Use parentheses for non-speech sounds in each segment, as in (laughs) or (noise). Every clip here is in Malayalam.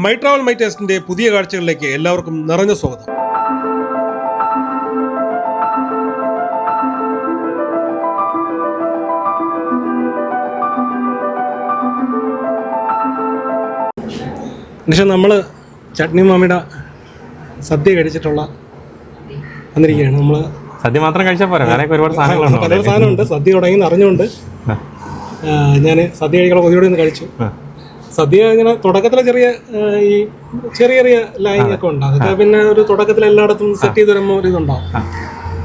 മൈ ട്രാവൽ മൈ ടേസ്റ്റിന്റെ പുതിയ കാഴ്ചകളിലേക്ക് എല്ലാവർക്കും നിറഞ്ഞ സ്വാഗതം. പക്ഷെ നമ്മൾ ചട്നി മാമിയുടെ സദ്യ കഴിച്ചിട്ടുള്ള വന്നിരിക്കുകയാണ്. നമ്മൾ സദ്യ മാത്രം കഴിച്ചാൽ പോരാ. വേറെ ഒരുപാട് സാധനങ്ങളുണ്ട് പല സാധനമുണ്ട്. സദ്യ തുടങ്ങി അറിഞ്ഞുകൊണ്ട് ഞാൻ സദ്യ കഴിക്കണം കൊതിയോടെ ഒന്ന് കഴിച്ചു. സദ്യ ഇങ്ങനെ തുടക്കത്തിലെ ചെറിയ ഈ ചെറിയ ചെറിയ ലൈൻ ഒക്കെ ഉണ്ട്. അതൊക്കെ പിന്നെ ഒരു തുടക്കത്തിൽ എല്ലായിടത്തും സെറ്റ് ചെയ്ത് വരുമ്പോൾ ഒരു ഇതുണ്ടാവും.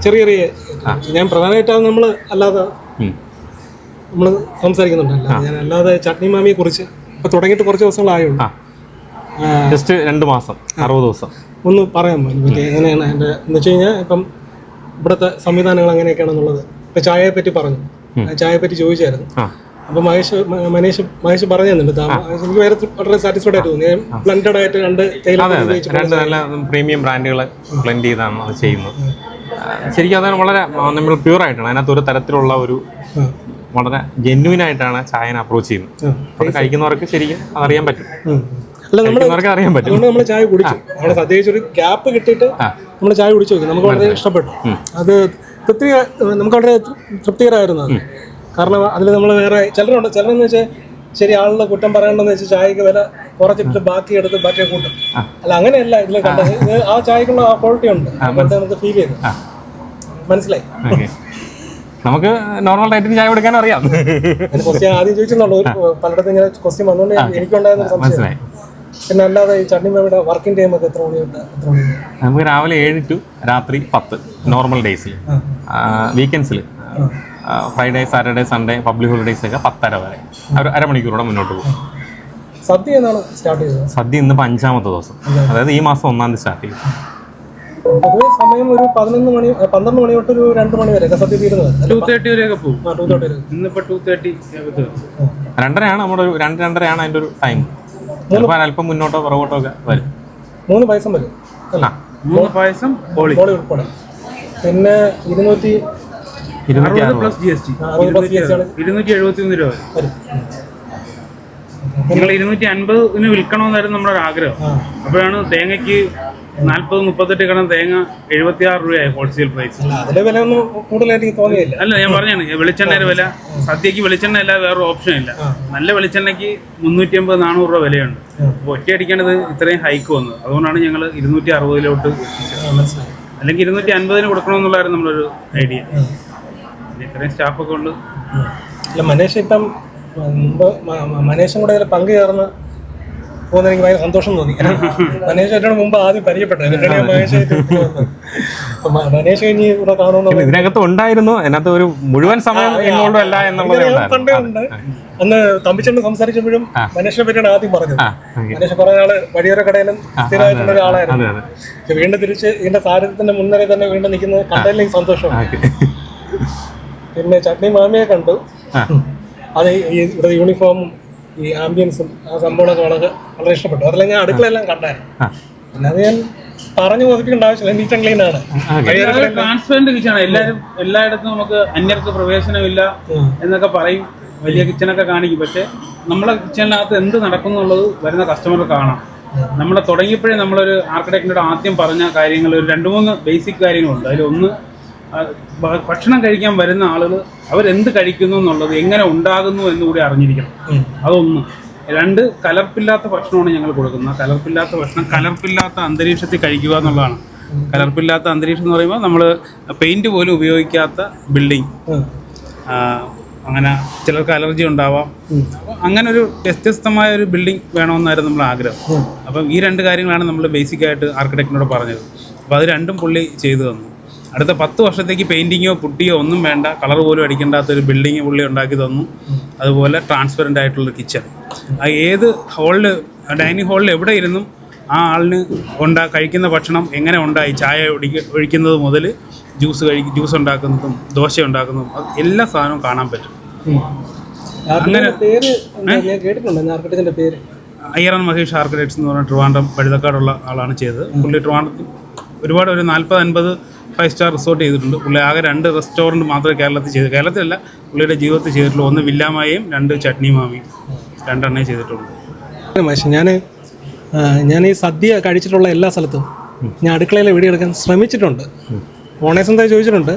ചെറിയ ചെറിയ ഞാൻ പ്രധാനമായിട്ടും നമ്മൾ അല്ലാതെ നമ്മൾ സംസാരിക്കുന്നുണ്ടല്ലോ ഞാൻ അല്ലാതെ ചട്നി മാമിയെ കുറിച്ച് ഇപ്പൊ തുടങ്ങിയിട്ട് കുറച്ച് ദിവസങ്ങളായുള്ളൂ. ആ. ജസ്റ്റ് രണ്ട് മാസം അറുപത് ദിവസം. ഒന്ന് പറയാൻ പറ്റും എങ്ങനെയാണ് എന്റെ എന്ന് വെച്ച് കഴിഞ്ഞാൽ ഇപ്പം ഇവിടുത്തെ സംവിധാനങ്ങൾ എങ്ങനെയൊക്കെയാണെന്നുള്ളത് ഇപ്പൊ ചായയെ പറ്റി പറഞ്ഞു. ചായയെ പറ്റി ചോദിച്ചായിരുന്നു. ആ അപ്പൊ മഹേഷ് മനീഷ് മഹേഷ് പറഞ്ഞു തന്നിട്ടുണ്ട്. എനിക്ക് വേറെ വളരെ സാറ്റിസ്ഫൈഡ് ആയിട്ട് തോന്നി. ബ്ലൻഡഡ് ആയിട്ട് രണ്ട് രണ്ട് നല്ല പ്രീമിയം ബ്രാൻഡുകൾ ബ്ലെൻഡ് ചെയ്താണ് അത് ചെയ്യുന്നത്. ശരിക്കും അതാണ് വളരെ നമ്മൾ പ്യൂർ ആയിട്ടാണ്. അതിനകത്ത് ഒരു തരത്തിലുള്ള ഒരു വളരെ ജെന്യൂൻ ആയിട്ടാണ് ചായനെ അപ്രോച്ച് ചെയ്യുന്നത്. അത് കഴിക്കുന്നവർക്ക് ശരിക്കും അതറിയാൻ പറ്റും. അറിയാൻ പറ്റും. അതുകൊണ്ട് നമ്മൾ ചായ കുടിച്ചു. അവിടെ സദ്യച്ച് ഒരു ഗ്യാപ്പ് കിട്ടിയിട്ട് നമ്മൾ ചായ കുടിച്ചു നോക്കി. നമുക്ക് വളരെ ഇഷ്ടപ്പെട്ടു. അത് തൃപ്തി നമുക്ക് വളരെ തൃപ്തികരമായിരുന്നു കാരണം അതിൽ നമ്മൾ വേറെ ചിലരുണ്ട്. ചിലരെന്ന് വെച്ചാൽ ശരി ആളുടെ കുറ്റം പറയണ്ടെന്ന് വെച്ചാൽ ചായക്ക് വില കുറച്ചിട്ട് ബാക്കി എടുത്ത് ബാക്കി കൂട്ടും. അല്ല അങ്ങനെയല്ല ഇതിൽ കണ്ടത്. ഇത് ആ ചായക്കുള്ള ആ ക്വാളിറ്റി ഉണ്ട്. അതുകൊണ്ട് നമുക്ക് ഫീൽ ചെയ്തു. മനസ്സിലായി? നമുക്ക് നോർമൽ റേറ്റിന് ചായ കൊടുക്കാൻ അറിയാം. ക്വസ്റ്റ്യൻ ആദ്യം ചോദിച്ചെന്നുള്ളൂ പലയിടത്തും ഇങ്ങനെ ക്വസ്റ്റ്യൻ വന്നുകൊണ്ട് എനിക്കുണ്ടായിരുന്ന സംശയം. മനസ്സിലായി. പിന്നെ അല്ലാതെ ഈ ചട്നി മേയുടെ വർക്കിംഗ് ടൈം ഒക്കെ എത്ര മണിയുണ്ട്? നമുക്ക് രാവിലെ ഏഴ് ടു രാത്രി പത്ത് നോർമൽ ഡേയ്സിൽ വീക്കെൻഡ്സിൽ Friday Saturday Sunday public holidays ഒക്കെ പത്തര വരെ. ഒരു അരമണിക്കൂറോടെ മുന്നോട്ട് പോകും. സദ്യ എന്നാണ് സ്റ്റാർട്ട് ചെയ്തത്? സദ്യ ഇന്നിപ്പോൾ അഞ്ചാമത്തെ ദിവസം. അതായത് ഈ മാസം ഒന്നാം തീയതി സ്റ്റാർട്ട് ചെയ്യും. പൊതുവെ സമയം ഒരു പതിനൊന്ന് മണി പന്ത്രണ്ട് മണി തൊട്ട് ഒരു രണ്ട് മണി വരെ സദ്യ തീരുന്നത്. ടു തേർട്ടി വരെയൊക്കെ പോകും. ആ, ടു തേർട്ടി വരെ. ഇന്നിപ്പോൾ ടു തേർട്ടി രണ്ടരയാണ് നമ്മുടെ ഒരു രണ്ട് രണ്ടരയാണ് അതിന്റെ ഒരു ടൈം ചിലപ്പോൾ അല്പം മുന്നോട്ടോ പുറകോട്ടോ ഒക്കെ വരും. മൂന്ന് പായസം വരും. അല്ല? മൂന്ന് പായസം ഹോളി ഹോളി ഉൾപ്പെടെ. പിന്നെ ഇരുന്നൂറ്റി അറുപത് അറുപത്. പ്ലസ് ജി എസ് ടി അറുപത് പ്ലസ് ജി എസ് ആണ്. ഇരുന്നൂറ്റി എഴുപത്തി ഒന്ന് രൂപ വരും. വരും. നിങ്ങൾ ഇരുന്നൂറ്റി അൻപതിന് വിൽക്കണമെന്നായിരുന്നു നമ്മുടെ ഒരു ആഗ്രഹം അപ്പോഴാണ് തേങ്ങയ്ക്ക് നാല്പത് മുപ്പത്തെട്ട് കണം തേങ്ങ എഴുപത്തി ആറ് രൂപയായി ഹോൾസെയിൽ പ്രൈസ് അല്ല അതിലെ വില ഒന്നും കൂടുതലായിട്ട് എനിക്ക് അല്ല ഞാൻ പറഞ്ഞാണ് വെളിച്ചെണ്ണയുടെ വില. സദ്യക്ക് വെളിച്ചെണ്ണ അല്ല വേറെ ഓപ്ഷൻ ഇല്ല. നല്ല വെളിച്ചെണ്ണയ്ക്ക് മുന്നൂറ്റി അമ്പത് നാനൂറ് രൂപ വിലയുണ്ട്. അപ്പോൾ ഒറ്റയടിക്കാണത് ഇത്രയും ഹൈക്ക് വന്നത്. അതുകൊണ്ടാണ് ഞങ്ങൾ ഇരുന്നൂറ്റി അറുപതിലോട്ട് മനസ്സിലായി. അല്ലെങ്കിൽ ഇരുന്നൂറ്റി അൻപതിന് കൊടുക്കണമെന്നുള്ളതായിരുന്നു നമ്മളൊരു ഐഡിയ ഇത്രയും സ്റ്റാഫൊക്കെ ഉണ്ട്. അല്ല മനേഷ് ഇപ്പം മുമ്പ് മനേഷും കൂടെ ഇതിൽ പങ്കു ചേർന്ന് പോകുന്ന എനിക്ക് ഭയങ്കര സന്തോഷം തോന്നി. മനേഷ് ഏറ്റവും മുമ്പ് ആദ്യം പരിചയപ്പെട്ടത്. മനേഷ് കഴിഞ്ഞ് ഇവിടെ കാണുന്നു ഇതിനകത്ത് ഉണ്ടായിരുന്നു. അതിനകത്ത് ഒരു മുഴുവൻ സമയം ഇങ്ങോട്ടും അല്ല എന്നുള്ളത് ഇങ്ങനെ പണ്ടേ ഉണ്ട്. അന്ന് തമ്പിച്ചേട്ടൻ സംസാരിച്ചപ്പോഴും മനേഷിനെ പറ്റിയാണ് ആദ്യം പറഞ്ഞത്. മനേഷ് പറഞ്ഞ ആൾ വഴിയോര കടയിലും സ്ഥിരമായിട്ടുള്ള ഒരാളായിരുന്നു. അതെ അതെ. വീണ്ടും തിരിച്ച് ഇതിന്റെ സാരഥ്യത്തിന്റെ മുൻനിരയിൽ തന്നെ വീണ്ടും നിൽക്കുന്നത് കടയിലേക്ക് സന്തോഷം സന്തോഷമാണ്. പിന്നെ ചട്നി മാമിയെ കണ്ടു. അത് ഈ ഇവിടെ യൂണിഫോമും ഈ ആംബിയൻസും ആ സംഭവമൊക്കെ വളരെ വളരെ ഇഷ്ടപ്പെട്ടു. അതെല്ലാം ഞാൻ അടുക്കളെല്ലാം കണ്ടായിരുന്നു. പിന്നെ അത് ഞാൻ പറഞ്ഞു ഒതുക്കേണ്ട ആവശ്യമില്ല. നീറ്റ് ആൻഡ് ക്ലീൻ ആണ്. ട്രാൻസ്പെറന്റ് കിച്ചണാണ് എല്ലാവരും എല്ലായിടത്തും നമുക്ക് അന്യർക്ക് പ്രവേശനമില്ല. എന്നൊക്കെ പറയും. വലിയ കിച്ചണൊക്കെ കാണിക്കും. പക്ഷെ നമ്മളെ കിച്ചണിനകത്ത് എന്ത് നടക്കുന്നു എന്നുള്ളത് വരുന്ന കസ്റ്റമർ കാണാം. നമ്മളെ തുടങ്ങിയപ്പോഴേ നമ്മളൊരു ആർക്കിടെക്ടിനോട് ആദ്യം പറഞ്ഞ കാര്യങ്ങൾ ഒരു രണ്ട് മൂന്ന് ബേസിക് കാര്യങ്ങളുണ്ട്. അതിൽ ഭ- ഭക്ഷണം കഴിക്കാൻ വരുന്ന ആളുകൾ അവരെന്ത് കഴിക്കുന്നു എന്നുള്ളത് എങ്ങനെ ഉണ്ടാകുന്നു എന്നുകൂടി അറിഞ്ഞിരിക്കണം. ഉം. അതൊന്ന്. രണ്ട് കലർപ്പില്ലാത്ത ഭക്ഷണമാണ് ഞങ്ങൾ കൊടുക്കുന്നത്. കലർപ്പില്ലാത്ത ഭക്ഷണം കലർപ്പില്ലാത്ത അന്തരീക്ഷത്തിൽ കഴിക്കുക എന്നുള്ളതാണ്. കലർപ്പില്ലാത്ത അന്തരീക്ഷം എന്ന് പറയുമ്പോൾ നമ്മൾ പെയിന്റ് പോലും ഉപയോഗിക്കാത്ത ബിൽഡിംഗ് അങ്ങനെ ചിലർക്ക് അലർജി ഉണ്ടാവാം. അപ്പോൾ അങ്ങനെ ഒരു വ്യത്യസ്തമായ ഒരു ബിൽഡിംഗ് വേണമെന്നായിരുന്നു നമ്മൾ ആഗ്രഹം. അപ്പം ഈ രണ്ട് കാര്യങ്ങളാണ് നമ്മൾ ബേസിക്കായിട്ട് ആർക്കിടെക്റ്റിനോട് പറഞ്ഞത്. അപ്പോൾ അത് രണ്ടും പുള്ളി ചെയ്തു തന്നു. അടുത്ത പത്ത് വർഷത്തേക്ക് പെയിന്റിങ്ങോ പുട്ടിയോ ഒന്നും വേണ്ട. കളർ പോലും അടിക്കേണ്ടാത്ത ഒരു ബിൽഡിങ് പുള്ളി ഉണ്ടാക്കി തന്നു. അതുപോലെ ട്രാൻസ്പെറന്റ് ആയിട്ടുള്ള കിച്ചൺ ആ ഏത് ഹോളിൽ ഡൈനിങ് ഹാളിൽ എവിടെ ഇരുന്നും ആ ആളിന് ഉണ്ടാ കഴിക്കുന്ന ഭക്ഷണം എങ്ങനെ ഉണ്ടായി? ചായ ഒഴിക്ക ഒഴിക്കുന്നത് മുതൽ ജ്യൂസ് കഴി ജ്യൂസ് ഉണ്ടാക്കുന്നതും ദോശ ഉണ്ടാക്കുന്നതും എല്ലാ സാധനവും കാണാൻ പറ്റും. അങ്ങനെ അയ്യറൻ മഹേഷ് ആർക്കിടെക്ട്സ് എന്ന് പറഞ്ഞ ട്രിവാൻഡ്രം പഴുതക്കാടുള്ള ആളാണ് ചെയ്തത്. പുള്ളി ട്രിവാൻഡ്രത്തിൽ ഒരുപാട് ഒരു നാൽപ്പത് അൻപത് ഫൈവ് സ്റ്റാർ റിസോർട്ട് ചെയ്തിട്ടുണ്ട്. പുള്ളി ആകെ രണ്ട് റെസ്റ്റോറന്റ് മാത്രമേ കേരളത്തിൽ ചെയ്തു കേരളത്തിലല്ല പുള്ളിയുടെ ജീവിതത്തിൽ ചെയ്തിട്ടുള്ളൂ. ഒന്ന് വില്ലാമായും രണ്ട് ചട്നി മാമിയും. രണ്ടെണ്ണേ ചെയ്തിട്ടുള്ളൂ. മനുഷ്യൻ. ഞാൻ ഞാൻ ഈ സദ്യ കഴിച്ചിട്ടുള്ള എല്ലാ സ്ഥലത്തും ഞാൻ അടുക്കളയിൽ വീഡിയോ എടുക്കാൻ ശ്രമിച്ചിട്ടുണ്ട്. ഓണേഴ്സ് എന്താ ചോദിച്ചിട്ടുണ്ട്.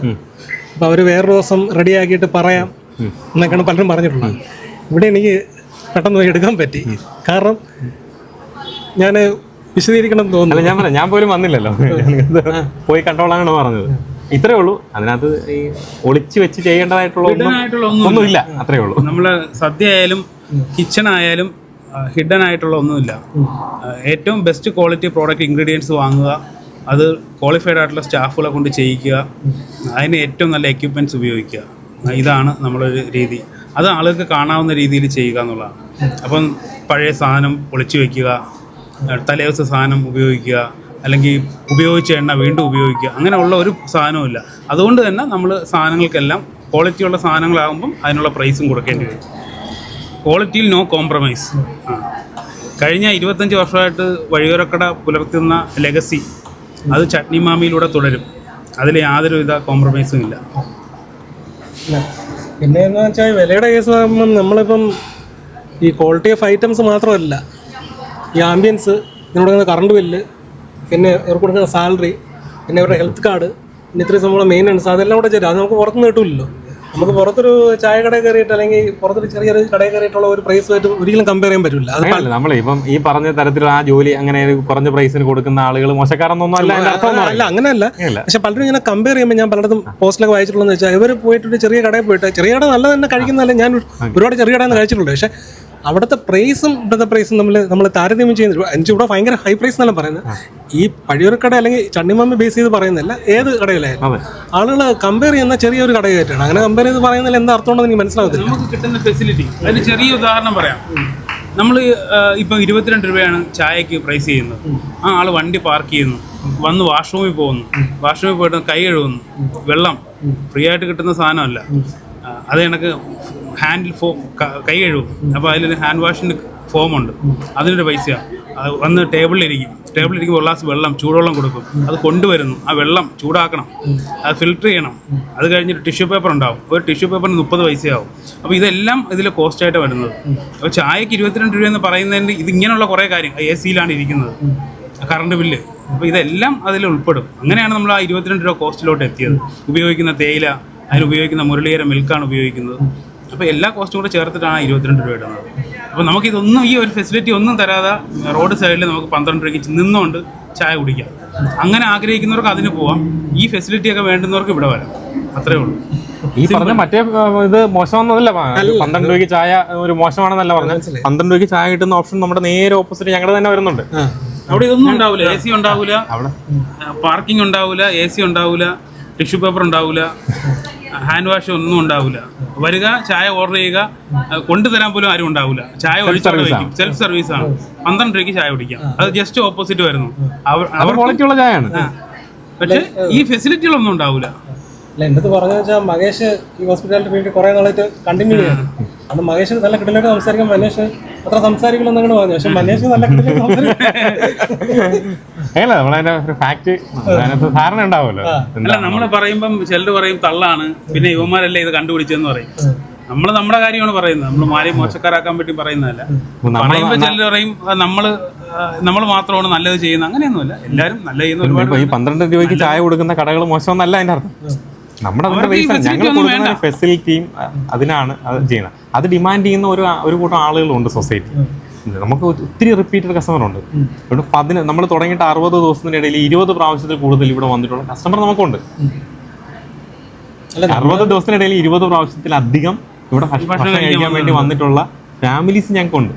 അപ്പോൾ അവർ വേറൊരു ദിവസം റെഡിയാക്കിയിട്ട് പറയാം എന്നൊക്കെയാണ് പലരും പറഞ്ഞിട്ടുള്ളത്. ഇവിടെ എനിക്ക് പെട്ടെന്ന് എടുക്കാൻ പറ്റി. കാരണം ഞാൻ വിശദീകരിക്കണം എന്ന് തോന്നുന്നു. അല്ല ഞാൻ പറയാം ഞാൻ പോലും വന്നില്ലല്ലോ. പോയി കണ്ടോളാണ് പറഞ്ഞത്. ഇത്രേ ഉള്ളൂ. അതിനകത്ത് ഈ ഒളിച്ചു വെച്ച് ചെയ്യേണ്ടതായിട്ടുള്ള ഒന്നുമില്ല. അത്രേ ഉള്ളൂ. നമ്മൾ സദ്യ ആയാലും കിച്ചൺ ആയാലും ഹിഡൻ ആയിട്ടുള്ള ഒന്നുമില്ല. ഏറ്റവും ബെസ്റ്റ് ക്വാളിറ്റി പ്രോഡക്റ്റ് ഇൻഗ്രീഡിയൻസ് വാങ്ങുക അത് ക്വാളിഫൈഡ് ആയിട്ടുള്ള സ്റ്റാഫുകളെ കൊണ്ട് ചെയ്യിക്കുക അതിന് ഏറ്റവും നല്ല എക്യുപ്മെന്റ്സ് ഉപയോഗിക്കുക. ഇതാണ് നമ്മളൊരു രീതി. അത് ആളുകൾക്ക് കാണാവുന്ന രീതിയിൽ ചെയ്യുക എന്നുള്ളതാണ്. അപ്പം പഴയ സാധനം ഒളിച്ചു വയ്ക്കുക തലേദിവസ സാധനം ഉപയോഗിക്കുക അല്ലെങ്കിൽ ഉപയോഗിച്ച എണ്ണ വീണ്ടും ഉപയോഗിക്കുക അങ്ങനെയുള്ള ഒരു സാധനവും അതുകൊണ്ട് തന്നെ നമ്മൾ സാധനങ്ങൾക്കെല്ലാം ക്വാളിറ്റിയുള്ള സാധനങ്ങളാകുമ്പം അതിനുള്ള പ്രൈസും കൊടുക്കേണ്ടി വരും. ക്വാളിറ്റിയിൽ നോ കോംപ്രമൈസ് ആ. കഴിഞ്ഞ ഇരുപത്തഞ്ച് വർഷമായിട്ട് വഴിയോരക്കട പുലർത്തുന്ന ലെഗസി അത് ചട്നി മാമിയിലൂടെ തുടരും. അതിൽ യാതൊരുവിധ കോംപ്രമൈസും ഇല്ല ഇല്ല. പിന്നെ എന്ന് വെച്ചാൽ വിലയുടെ കേസ് ആകുമ്പം നമ്മളിപ്പം ഈ ക്വാളിറ്റി ഓഫ് ഐറ്റംസ് മാത്രമല്ല. ഈ ആംബിയൻസ് ഇതിനോട് കറണ്ട് ബില്ല് പിന്നെ ഇവർക്ക് കൊടുക്കുന്ന സാലറി പിന്നെ അവരുടെ ഹെൽത്ത് കാർഡ് പിന്നെ ഇത്രയും സംഭവം മെയിന്റനൻസ് അതെല്ലാം കൂടെ ചേരും. അത് നമുക്ക് പുറത്തുനിന്ന് കിട്ടില്ലല്ലോ നമുക്ക് പുറത്തൊരു ചായ കടയിൽ കയറിയിട്ട് അല്ലെങ്കിൽ പുറത്തൊരു ചെറിയൊരു കടയിൽ കയറിയിട്ടുള്ള ഒരു പ്രൈസുമായിട്ട് ഒരിക്കലും കമ്പയർ ചെയ്യാൻ പറ്റില്ല അത് നമ്മൾ ഇപ്പം ഈ പറഞ്ഞ തരത്തിലുള്ള ആ ജോലി അങ്ങനെ കുറഞ്ഞ പ്രൈസിന് കൊടുക്കുന്ന ആളുകൾ മോശക്കാരൊന്നും അല്ല അങ്ങനെയല്ല. പക്ഷെ പലരും ഇങ്ങനെ കമ്പയർ ചെയ്യുമ്പോൾ ഞാൻ പലയിടത്തും പോസ്റ്റിലൊക്കെ വായിച്ചിട്ടുള്ളതെന്ന് വെച്ചാൽ ഇവർ പോയിട്ട് ഒരു ചെറിയ കടയിൽ പോയിട്ട് ചെറിയ കട നല്ല തന്നെ കഴിക്കുന്നതല്ല. ഞാൻ ഒരുപാട് ചെറിയ കടയിൽ നിന്ന് കഴിച്ചിട്ടുണ്ട്. പക്ഷെ അവിടുത്തെ പ്രൈസും ഇവിടുത്തെ പ്രൈസും നമ്മൾ നമ്മൾ താരതമ്യം ചെയ്യുന്നില്ല എനിക്ക് ഇവിടെ ഭയങ്കര ഹൈ പ്രൈസ് എന്നാലും പറയുന്നത്. ഈ പഴയൊരുക്കട അല്ലെങ്കിൽ ചണ്ണിമമ്മി ബേസ് ചെയ്ത് പറയുന്നില്ല ഏത് കടയിലായാലും. അതെ. ആളുകൾ കമ്പയർ ചെയ്യുന്ന ചെറിയൊരു കടയായിട്ടാണ് അങ്ങനെ കമ്പയർ ചെയ്ത് പറയുന്നതിൽ എന്താ അർത്ഥമുണ്ടെന്ന് എനിക്ക് മനസ്സിലാവത്തില്ല. നമുക്ക് കിട്ടുന്ന ഫെസിലിറ്റി അതിന് ചെറിയ ഉദാഹരണം പറയാം. നമ്മൾ ഇപ്പം ഇരുപത്തിരണ്ട് രൂപയാണ് ചായക്ക് പ്രൈസ് ചെയ്യുന്നത്. ആ ആൾ വണ്ടി പാർക്ക് ചെയ്യുന്നു. വന്ന് വാഷ്റൂമിൽ പോകുന്നു. വാഷ്റൂമിൽ പോയിട്ട് കൈ കഴുകുന്നു. വെള്ളം. ഫ്രീ ആയിട്ട് കിട്ടുന്ന സാധനമല്ല. അത് കണക്ക് ഹാൻഡിൽ ഫോം കൈ കഴുകും. അപ്പോൾ അതിലൊരു ഹാൻഡ് വാഷിന്റെ ഫോമുണ്ട് അതിനൊരു പൈസയാണ് അത് വന്ന് ടേബിളിലിരിക്കും ടേബിളിലിരിക്കും ഒരു ഗ്ലാസ് വെള്ളം ചൂടുവെള്ളം കൊടുക്കും. അത് കൊണ്ടുവരുന്നു. ആ വെള്ളം ചൂടാക്കണം. അത് ഫിൽറ്റർ ചെയ്യണം. അത് കഴിഞ്ഞിട്ട് ടിഷ്യൂ പേപ്പർ ഉണ്ടാവും. ഒരു ടിഷ്യൂ പേപ്പറിന് മുപ്പത് പൈസയാവും. അപ്പോൾ ഇതെല്ലാം ഇതിൽ കോസ്റ്റായിട്ട് വരുന്നത്. അപ്പോൾ ചായക്ക് ഇരുപത്തിരണ്ട് രൂപ എന്ന് പറയുന്നതിന് ഇത് ഇങ്ങനെയുള്ള കുറേ കാര്യം. എ സിയിലാണ് ഇരിക്കുന്നത്. കറണ്ട് ബില്ല് അപ്പോൾ ഇതെല്ലാം അതിൽ ഉൾപ്പെടും. അങ്ങനെയാണ് നമ്മൾ ആ ഇരുപത്തിരണ്ട് രൂപ കോസ്റ്റിലോട്ട് എത്തിയത്. ഉപയോഗിക്കുന്ന തേയില അതിന് ഉപയോഗിക്കുന്ന മുരളിയേര മിൽക്കാണ് ഉപയോഗിക്കുന്നത്. അപ്പോൾ എല്ലാ കോസ്റ്റും കൂടെ ചേർത്തിട്ടാണ് ആ ഇരുപത്തിരണ്ട് രൂപ ഇടുന്നത്. അപ്പോൾ നമുക്കിതൊന്നും ഈ ഒരു ഫെസിലിറ്റി ഒന്നും തരാതെ റോഡ് സൈഡിൽ നമുക്ക് പന്ത്രണ്ട് രൂപയ്ക്ക് നിന്നുകൊണ്ട് ചായ കുടിക്കാം. അങ്ങനെ ആഗ്രഹിക്കുന്നവർക്ക് അതിന് പോവാം. ഈ ഫെസിലിറ്റിയൊക്കെ വേണ്ടുന്നവർക്ക് ഇവിടെ വരാം. അത്രേ ഉള്ളൂ. ഈ പറഞ്ഞ മറ്റേ ഇത് മോശമൊന്നുമല്ല. ഒരു പന്ത്രണ്ട് രൂപയ്ക്ക് ചായ ഒരു മോശമാണെന്നല്ല പറഞ്ഞത്. പന്ത്രണ്ട് രൂപയ്ക്ക് ചായ കിട്ടുന്ന ഓപ്ഷൻ നമ്മുടെ നേരെ ഓപ്പോസിറ്റ് ഞങ്ങളുടെ തന്നെ വരുന്നുണ്ട്. അവിടെ ഇതൊന്നും ഉണ്ടാവില്ല എ സി ഉണ്ടാവില്ല പാർക്കിംഗ് ഉണ്ടാവില്ല എ സി ഉണ്ടാവില്ല ടിഷ്യൂ പേപ്പർ ഉണ്ടാവില്ല ഹാൻഡ് വാഷ് ഒന്നും ഉണ്ടാവില്ല വരിക ചായ ഓർഡർ ചെയ്യുക കൊണ്ടുതരാൻ പോലും ആരും ഉണ്ടാവില്ല ചായ ഒഴിച്ചവിടെ വയ്ക്കും സെൽഫ് സർവീസ് ആണ്. പന്ത്രണ്ട് രൂപയ്ക്ക് ചായ കുടിക്കാം. അത് ജസ്റ്റ് ഓപ്പോസിറ്റ് വരുന്നു. അവർ അത് ചായയാണ്. പക്ഷേ ഈ ഫെസിലിറ്റികളൊന്നും ഉണ്ടാവില്ല അല്ല എന്റെ അടുത്ത് പറഞ്ഞു വെച്ചാൽ മഹേഷ് ഈ ഹോസ്പിറ്റാലിറ്റി ഫീൽഡ് കുറേ നാളായിട്ട് കണ്ടിന്യൂ ചെയ്യാണ് അന്ന് മഹേഷ് നല്ല കിട്ടിലേക്ക് സംസാരിക്കാൻ മനേഷ് അത്ര സംസാരിക്കില്ലെന്ന് അങ്ങനെ പറഞ്ഞു. പക്ഷെ മനേഷ് നല്ല അല്ല നമ്മളതിന്റെ ഒരു ഫാക്ട് അതിനകത്ത് ധാരണ ഉണ്ടാവുമല്ലോ. അല്ല നമ്മൾ പറയുമ്പം ചിലർ പറയും തള്ളാണ്. പിന്നെ യുവമാരല്ലേ ഇത് കണ്ടുപിടിച്ചെന്ന് പറയും. നമ്മൾ നമ്മുടെ കാര്യമാണ് പറയുന്നത്. നമ്മൾ മാറി മോശക്കാരാക്കാൻ പറ്റി പറയുന്നതല്ല. പറയുമ്പോൾ ചിലർ പറയും നമ്മൾ നമ്മൾ മാത്രമാണ് നല്ലത് ചെയ്യുന്നത്. അങ്ങനെയൊന്നുമല്ല. എല്ലാരും നല്ല ചെയ്യുന്ന ഒരുപാട് ഈ പന്ത്രണ്ട് രൂപയ്ക്ക് ചായ കൊടുക്കുന്ന കടകൾ മോശമെന്നല്ല അതിന്റെ അർത്ഥം. നമ്മുടെ. ഫെസിലിറ്റിയും അതിനാണ് അത് ചെയ്യുന്നത്. അത് ഡിമാൻഡ് ചെയ്യുന്ന ഒരു ഒരു കൂട്ടം ആളുകളുണ്ട് സൊസൈറ്റി നമുക്ക് ഒത്തിരി റിപ്പീറ്റഡ് കസ്റ്റമർ ഉണ്ട്. ഇവിടെ പതിന നമ്മൾ തുടങ്ങിയിട്ട് അറുപത് ദിവസത്തിന്റെ ഇടയിൽ ഇരുപത് പ്രാവശ്യത്തിൽ കൂടുതൽ ഇവിടെ വന്നിട്ടുള്ള കസ്റ്റമർ നമുക്കുണ്ട്. അറുപത് ദിവസത്തിനിടയിൽ ഇരുപത് പ്രാവശ്യത്തിലധികം ഇവിടെ ഭക്ഷ- ഭക്ഷണം കഴിക്കാൻ വേണ്ടി വന്നിട്ടുള്ള ഫാമിലീസ് ഞങ്ങൾക്കുണ്ട്.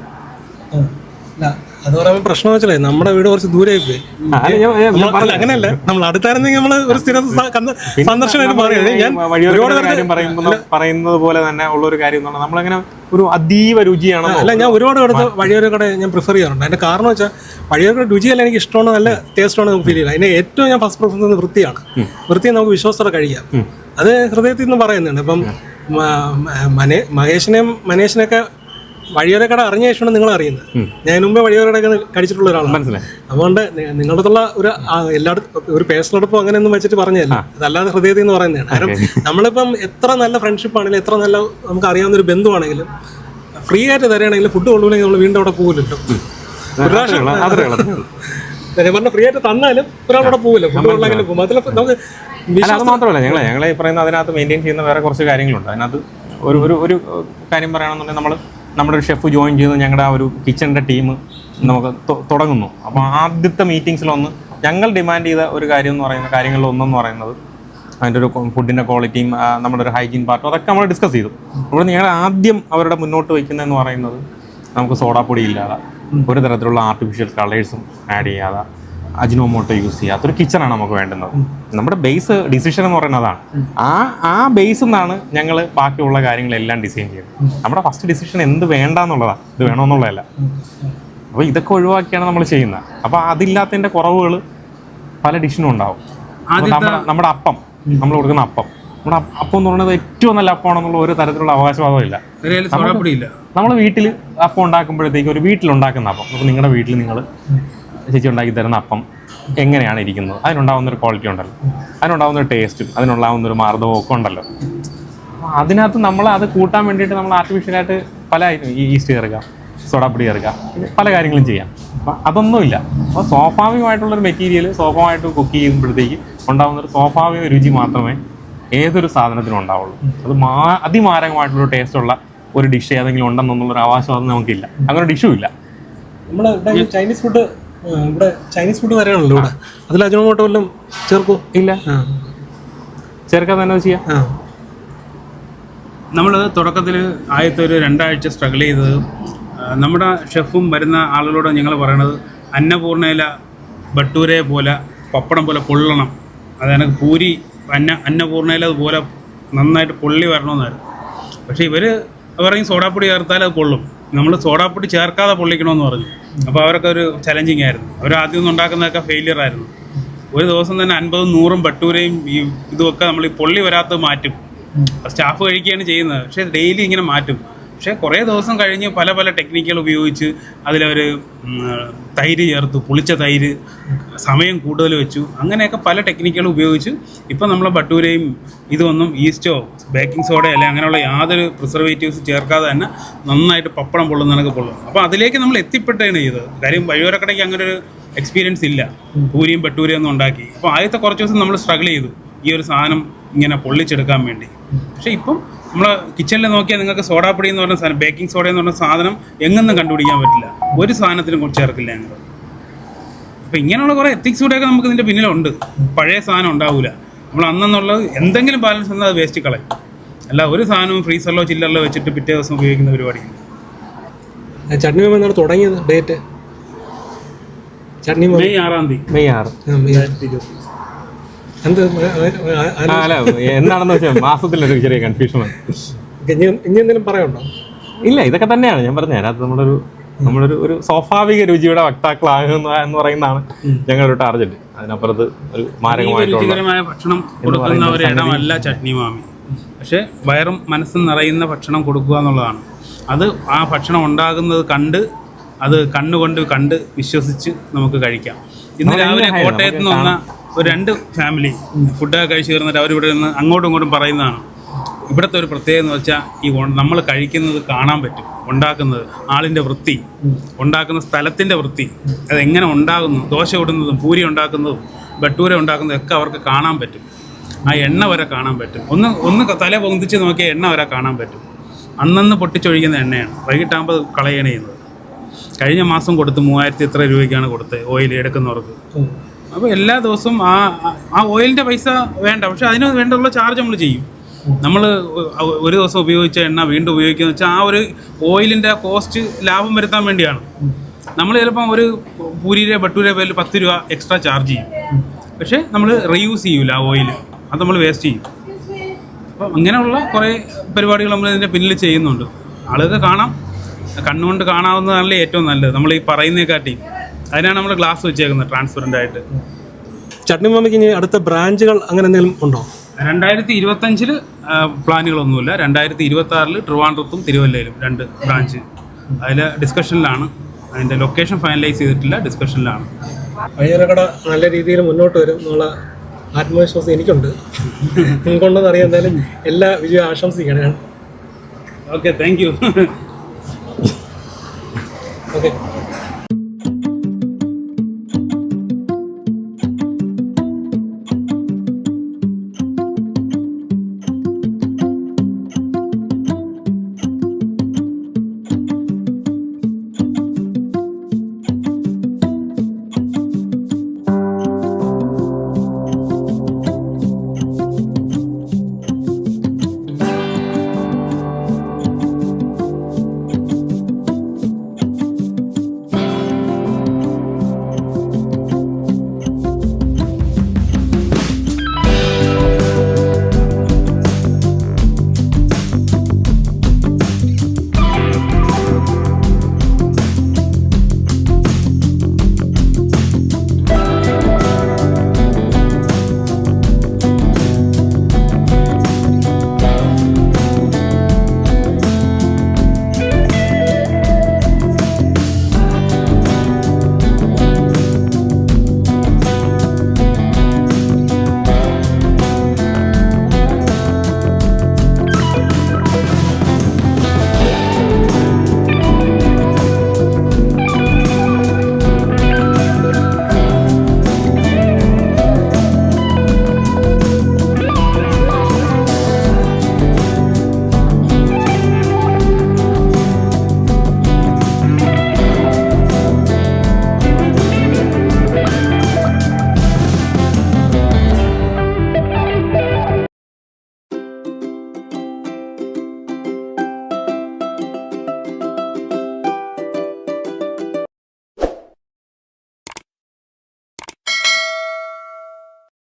അത് പറയുമ്പോൾ പ്രശ്നം വെച്ചാലേ നമ്മുടെ വീട് കുറച്ച് ദൂരെ പോയി അങ്ങനെയല്ല. നമ്മൾ അടുത്തായിരുന്നെങ്കിൽ നമ്മൾ ഒരു സ്ഥിര സന്ദർശനമായിട്ട് പറയുന്നത് ഞാൻ ഒരുപാട് പറയുന്നത് പോലെ തന്നെ ഉള്ള ഒരു കാര്യം നമ്മളങ്ങനെ ഒരു അതീവ രുചിയാണ് അല്ല ഞാൻ ഒരുപാട് അടുത്ത് വഴിയോര കട ഞാൻ പ്രിഫർ ചെയ്യാറുണ്ട്. അതിന്റെ കാരണം വെച്ചാൽ വഴിയോര കട രുചിയല്ല എനിക്ക് ഇഷ്ടമാണ് നല്ല ടേസ്റ്റാണ് നമുക്ക് ഫീൽ ചെയ്യുന്നത് അതിന് ഏറ്റവും ഞാൻ ഫസ്റ്റ് പ്രിഫറൻസ് വൃത്തിയാണ്. വൃത്തി നമുക്ക് വിശ്വാസത്തോടെ കഴിയാം അത് ഹൃദയത്തിൽ നിന്ന് പറയുന്നുണ്ട്. ഇപ്പം മഹേഷിനെയും മനേഷിനെയൊക്കെ വഴിയോര കട അറിഞ്ഞ ശേഷമാണ് നിങ്ങൾ അറിയുന്നത്. ഞാൻ മുമ്പേ വഴിയോര കട കഴിച്ചിട്ടുള്ള ഒരാളാണ്. മനസ്സിലായി. അതുകൊണ്ട് നിങ്ങളുടെ ഒരു എല്ലായിടത്തും ഒരു അങ്ങനെ അങ്ങനെയൊന്നും വെച്ചിട്ട് പറഞ്ഞല്ല അതല്ലാതെ ഹൃദയത്തിൽ എന്ന് പറയുന്നതാണ്. കാരണം (laughs) നമ്മളിപ്പം എത്ര നല്ല ഫ്രണ്ട്ഷിപ്പ് ആണെങ്കിലും എത്ര നല്ല നമുക്ക് അറിയാവുന്ന ഒരു ബന്ധുവാണെങ്കിലും ഫ്രീ ആയിട്ട് തരുകയാണെങ്കിലും ഫുഡ് കൊണ്ടുപോകണമെങ്കിൽ നമ്മൾ വീണ്ടും അവിടെ പോകില്ലല്ലോ (laughs) പറഞ്ഞ ഫ്രീ ആയിട്ട് തന്നാലും ഒരാളോടെ ഫുഡ് കൊള്ളാങ്കിലും പോകും അതിൽ നമുക്ക് അത് മാത്രമല്ല. ഞങ്ങൾ ഞങ്ങൾ ഈ പറയുന്ന അതിനകത്ത് മെയിന്റെയിൻ ചെയ്യുന്ന വേറെ കുറച്ച് കാര്യങ്ങളുണ്ട്. അതിനകത്ത് ഒരു ഒരു ഒരു കാര്യം പറയുകയാണെന്നുണ്ടെങ്കിൽ നമ്മൾ നമ്മുടെ ഒരു ഷെഫ് ജോയിൻ ചെയ്ത് ഞങ്ങളുടെ ആ ഒരു കിച്ചണിന്റെ ടീം നമുക്ക് തുടങ്ങുന്നു. അപ്പോൾ ആദ്യത്തെ മീറ്റിംഗ്സിലൊന്ന് ഞങ്ങൾ ഡിമാൻഡ് ചെയ്ത ഒരു കാര്യം എന്ന് പറയുന്ന കാര്യങ്ങളിൽ ഒന്നെന്ന് പറയുന്നത് അതിന്റെ ഒരു ഫുഡിന്റെ ക്വാളിറ്റിയും നമ്മുടെ ഒരു ഹൈജീൻ പാർട്ടും അതൊക്കെ നമ്മൾ ഡിസ്കസ് ചെയ്തു. അപ്പോൾ ഞങ്ങൾ ആദ്യം അവരുടെ മുന്നോട്ട് വയ്ക്കുന്നതെന്ന് പറയുന്നത് നമുക്ക് സോഡാപ്പൊടി ഇല്ലാതെ ഒരു തരത്തിലുള്ള ആർട്ടിഫിഷ്യൽ കളേഴ്സും ആഡ് ചെയ്യാതെ അജിനോമോട്ടോ യൂസ് ചെയ്യാത്തൊരു കിച്ചണാണ് നമുക്ക് വേണ്ടുന്നത്. നമ്മുടെ ബേസ് ഡിസിഷൻ എന്ന് പറയുന്നത് അതാണ്. ആ ആ ബേസിൽ നിന്നാണ് ഞങ്ങൾ ബാക്കിയുള്ള കാര്യങ്ങളെല്ലാം ഡിസൈൻ ചെയ്യുന്നത്. നമ്മുടെ ഫസ്റ്റ് ഡിസിഷൻ എന്ത് വേണ്ടെന്നുള്ളതാണ് ഇത് വേണമെന്നുള്ളതല്ല അപ്പോൾ ഇതൊക്കെ ഒഴിവാക്കിയാണ് നമ്മൾ ചെയ്യുന്നത്. അപ്പോൾ അതില്ലാത്തതിന്റെ കുറവുകൾ പല ഡിഷിനും ഉണ്ടാവും. നമ്മുടെ അപ്പം. നമ്മൾ കൊടുക്കുന്ന അപ്പം. നമ്മുടെ അപ്പം എന്ന് പറയുന്നത് ഏറ്റവും നല്ല അപ്പമാണെന്നുള്ള ഒരു തരത്തിലുള്ള അവകാശവാദവും ഇല്ല. നമ്മൾ വീട്ടിൽ അപ്പം ഉണ്ടാക്കുമ്പോഴത്തേക്ക് ഒരു വീട്ടിലുണ്ടാക്കുന്ന അപ്പം. അപ്പോൾ നിങ്ങളുടെ വീട്ടിൽ നിങ്ങൾ ചേച്ചി ഉണ്ടാക്കി തരുന്ന അപ്പം എങ്ങനെയാണ് ഇരിക്കുന്നത്? അതിനുണ്ടാവുന്ന ഒരു ക്വാളിറ്റി ഉണ്ടല്ലോ. അതിനുണ്ടാവുന്ന ഒരു ടേസ്റ്റും അതിനുണ്ടാവുന്ന ഒരു മാർദ്ദവും ഒക്കെ ഉണ്ടല്ലോ. അതിനകത്ത് നമ്മൾ അത് കൂട്ടാൻ വേണ്ടിയിട്ട് നമ്മൾ ആർട്ടിഫിഷ്യലായിട്ട് പല ഈ ഈസ്റ്റ് ചേർക്കുക സോഡാപ്പൊടി ചേർക്കുക പല കാര്യങ്ങളും ചെയ്യാം. അപ്പം അതൊന്നുമില്ല. അപ്പോൾ സ്വാഭാവികമായിട്ടുള്ളൊരു മെറ്റീരിയൽ സ്വാഭാവികമായിട്ട് കുക്ക് ചെയ്യുമ്പോഴത്തേക്ക് ഉണ്ടാകുന്ന ഒരു സ്വാഭാവിക രുചി മാത്രമേ ഏതൊരു സാധനത്തിനും ഉണ്ടാവുള്ളൂ. അത് മാ അതിമാരകമായിട്ടുള്ള ടേസ്റ്റുള്ള ഒരു ഡിഷ് ഏതെങ്കിലും ഉണ്ടെന്നുള്ളൊരു ആവാസവാദം നമുക്കില്ല. അങ്ങനെ ഡിഷും ഇല്ല. നമ്മൾ ചൈനീസ് ഫുഡ് ഇവിടെ ചൈനീസ് ഫുഡ് വരെയാണല്ലോ ഇവിടെ. അതിൽ അജിനോമോട്ടോ വല്ലതും ചേർക്കൂ? ഇല്ല. ചേർക്കാൻ തന്നെ ചെയ്യാം. നമ്മൾ തുടക്കത്തിൽ ആദ്യത്തെ ഒരു രണ്ടാഴ്ച സ്ട്രഗിൾ ചെയ്തത് നമ്മുടെ ഷെഫും വരുന്ന ആളുകളോട് ഞങ്ങൾ പറയണത് അന്നപൂർണയില ബട്ടൂരെ പോലെ പപ്പടം പോലെ പൊള്ളണം. അതായത് പൂരി അന്ന അന്നപൂർണയില അതുപോലെ നന്നായിട്ട് പൊള്ളി വരണമെന്നായിരുന്നു. പക്ഷേ ഇവർ പറയും സോഡാപ്പൊടി ചേർത്താൽ അത് പൊള്ളും. നമ്മൾ സോഡാപ്പൊടി ചേർക്കാതെ പൊള്ളിക്കണമെന്ന് പറഞ്ഞു. അപ്പോൾ അവരൊക്കെ ഒരു ചലഞ്ചിങ് ആയിരുന്നു. അവർ ആദ്യം ഒന്നും ഉണ്ടാക്കുന്നതൊക്കെ ഫെയിലിയർ ആയിരുന്നു. ഒരു ദിവസം തന്നെ അൻപതും നൂറും ബട്ടൂരയും ഈ ഇതുമൊക്കെ നമ്മൾ ഈ പൊള്ളി വരാത്തത് മാറ്റും. സ്റ്റാഫ് കഴിക്കുകയാണ് ചെയ്യുന്നത്. പക്ഷേ ഡെയിലി ഇങ്ങനെ മാറ്റും. പക്ഷേ കുറേ ദിവസം കഴിഞ്ഞ് പല പല ടെക്നിക്കുകൾ ഉപയോഗിച്ച് അതിലവർ തൈര് ചേർത്തു പുളിച്ച തൈര് സമയം കൂടുതൽ വെച്ചു. അങ്ങനെയൊക്കെ പല ടെക്നിക്കുകൾ ഉപയോഗിച്ച് ഇപ്പം നമ്മൾ ബട്ടൂരയും ഇതൊന്നും ഈസ്റ്റോ ബേക്കിംഗ് സോഡയോ അല്ലെങ്കിൽ അങ്ങനെയുള്ള യാതൊരു പ്രിസർവേറ്റീവ്സ് ചേർക്കാതെ തന്നെ നന്നായിട്ട് പപ്പടം പൊള്ളുന്നതൊക്കെ പൊള്ളും അപ്പോൾ അതിലേക്ക് നമ്മൾ എത്തിപ്പെട്ടാണ് ചെയ്തത് കാര്യം വഴിയോരക്കടയ്ക്ക് അങ്ങനെ ഒരു എക്സ്പീരിയൻസ് ഇല്ല. പൂരിയും ബട്ടൂരിയും ഒന്നും ഉണ്ടാക്കി. അപ്പോൾ ആദ്യത്തെ കുറച്ച് ദിവസം നമ്മൾ സ്ട്രഗിൾ ചെയ്തു. ഈ ഒരു സാധനം ഇങ്ങനെ പൊള്ളിച്ചെടുക്കാൻ വേണ്ടി. പക്ഷേ ഇപ്പം നമ്മൾ കിച്ചണിൽ നോക്കിയാൽ നിങ്ങൾക്ക് സോഡാപ്പൊടി എന്ന് പറഞ്ഞ സാധനം ബേക്കിംഗ് സോഡ എന്ന് പറഞ്ഞ സാധനം എങ്ങൊന്നും കണ്ടുപിടിക്കാൻ പറ്റില്ല. ഒരു സാധനത്തിനും കുറച്ച് ചേർക്കില്ല ഞങ്ങൾ അപ്പം ഇങ്ങനെയുള്ള കുറേ എത്തിക്സ് കൂടെയൊക്കെ നമുക്ക് ഇതിന്റെ പിന്നിലുണ്ട്. പഴയ സാധനം ഉണ്ടാവില്ല നമ്മൾ അന്നെന്നുള്ളത് എന്തെങ്കിലും ബാലൻസ് എന്നാൽ അത് വേസ്റ്റ് കളയും. അല്ല ഒരു സാധനവും ഫ്രീസറിലോ ചില്ലറിലോ വെച്ചിട്ട് പിറ്റേ ദിവസം ഉപയോഗിക്കുന്ന പരിപാടിയില്ല. ആ, ചട്നി മാമ എന്നാണ് തുടങ്ങിയത് ഡേറ്റ് ചട്നി മെയ് ആറാം തീയതി. മെയ് ആറ്. മെയ് ആയിരത്തി ഇരുപത്തി. എന്ത് ആ, ആ, ആ, ആ, അല്ല എന്താണെന്ന് വെച്ചാൽ മാസത്തിലൊരു ചെറിയ കൺഫ്യൂഷൻ ഇനി എന്തെങ്കിലും പറയണ്ടോ ഇല്ല ഇതൊക്കെ തന്നെയാണ്. ഞാൻ പറഞ്ഞത് അതിനകത്ത് നമ്മളൊരു നമ്മളൊരു ഒരു സ്വാഭാവിക രുചിയുടെ വക്താക്കളാകുന്ന എന്ന് പറയുന്നതാണ് ഞങ്ങളുടെ ടാർഗറ്റ് അതിനപ്പുറത്ത് ഒരു മാരകമായിട്ടുള്ള ഭക്ഷണം കൊടുക്കുന്ന ഒരു ഇടമല്ല ചട്നി മാമി. പക്ഷെ വയറും മനസ്സും നിറയുന്ന ഭക്ഷണം കൊടുക്കുക എന്നുള്ളതാണ്. അത് ആ ഭക്ഷണം ഉണ്ടാകുന്നത് കണ്ട് അത് കണ്ണുകൊണ്ട് കണ്ട് വിശ്വസിച്ച് നമുക്ക് കഴിക്കാം. ഇന്ന് രാവിലെ കോട്ടയത്ത് നിന്ന് വന്ന ഒരു രണ്ട് ഫാമിലി ഫുഡൊക്കെ കഴിച്ച് തീർന്നിട്ട് അവരിവിടെ നിന്ന് അങ്ങോട്ടും ഇങ്ങോട്ടും പറയുന്നതാണ്. ഇവിടുത്തെ ഒരു പ്രത്യേകത എന്ന് വെച്ചാൽ ഈ നമ്മൾ കഴിക്കുന്നത് കാണാൻ പറ്റും. ഉണ്ടാക്കുന്നത് ആളിന്റെ വൃത്തി ഉണ്ടാക്കുന്ന സ്ഥലത്തിന്റെ വൃത്തി അതെങ്ങനെ ഉണ്ടാകുന്നു ദോശ ഇടുന്നതും പൂരി ഉണ്ടാക്കുന്നതും ബട്ടൂര ഉണ്ടാക്കുന്നതും ഒക്കെ അവർക്ക് കാണാൻ പറ്റും. ആ എണ്ണ വരെ കാണാൻ പറ്റും. ഒന്ന് ഒന്ന് തല പൊന്തിച്ച് നോക്കിയാൽ എണ്ണ വരെ കാണാൻ പറ്റും. അന്നന്ന് പൊട്ടിച്ചൊഴിക്കുന്ന എണ്ണയാണ്. വൈകിട്ടാകുമ്പോൾ കളയണ ചെയ്യുന്നത്. കഴിഞ്ഞ മാസം കൊടുത്ത് മൂവായിരത്തി എത്ര രൂപയ്ക്കാണ് കൊടുത്തത്? ഓയിൽ എടുക്കുന്നവർക്ക്. അപ്പോൾ എല്ലാ ദിവസവും ആ ആ- ഓയിലിന്റെ പൈസ വേണ്ട. പക്ഷെ അതിന് വേണ്ടുള്ള ചാർജ് നമ്മൾ ചെയ്യും. നമ്മൾ ഒരു ദിവസം ഉപയോഗിച്ച എണ്ണ വീണ്ടും ഉപയോഗിക്കുക വെച്ചാൽ ആ ഒരു ഓയിലിന്റെ കോസ്റ്റ് ലാഭം വരുത്താൻ വേണ്ടിയാണ്. നമ്മൾ ചിലപ്പം ഒരു പൂരിയുടെ ബട്ടൂരെ പേരിൽ പത്ത് രൂപ എക്സ്ട്രാ ചാർജ് ചെയ്യും. പക്ഷേ നമ്മൾ റീയൂസ് ചെയ്യൂല ആ ഓയിൽ അത് നമ്മൾ വേസ്റ്റ് ചെയ്യും. അപ്പം അങ്ങനെയുള്ള കുറേ പരിപാടികൾ നമ്മൾ ഇതിന്റെ പിന്നിൽ ചെയ്യുന്നുണ്ട്. ആളുകൾക്ക് കാണാം. കണ്ണുകൊണ്ട് കാണാവുന്നതാണല്ലേ ഏറ്റവും നല്ലത്. നമ്മൾ ഈ പറയുന്നതിനെക്കാട്ടി അതിനാണ് നമ്മൾ ഗ്ലാസ് വെച്ചേക്കുന്നത് ട്രാൻസ്പെറന്റ് ആയിട്ട്. ചട്നി മാമയ്ക്ക് ഇനി അടുത്ത ബ്രാഞ്ചുകൾ അങ്ങനെ എന്തെങ്കിലും ഉണ്ടോ? രണ്ടായിരത്തി ഇരുപത്തഞ്ചിൽ പ്ലാനുകളൊന്നുമില്ല. രണ്ടായിരത്തി ഇരുപത്തി ആറിൽ ട്രിവാൻഡ്രത്തും തിരുവല്ലയിലും രണ്ട് ബ്രാഞ്ച് അതിൽ ഡിസ്കഷനിലാണ് അതിന്റെ ലൊക്കേഷൻ ഫൈനലൈസ് ചെയ്തിട്ടില്ല ഡിസ്കഷനിലാണ് വഴിയോരക്കട നല്ല രീതിയിൽ മുന്നോട്ട് വരും എന്നുള്ള ആത്മവിശ്വാസം എനിക്കുണ്ട്. നിങ്ങൾക്കുണ്ടെന്ന് അറിയാം എന്തായാലും എല്ലാ വിജയം ആശംസിക്കണം ഞാൻ ഓക്കെ താങ്ക് യു ഓക്കെ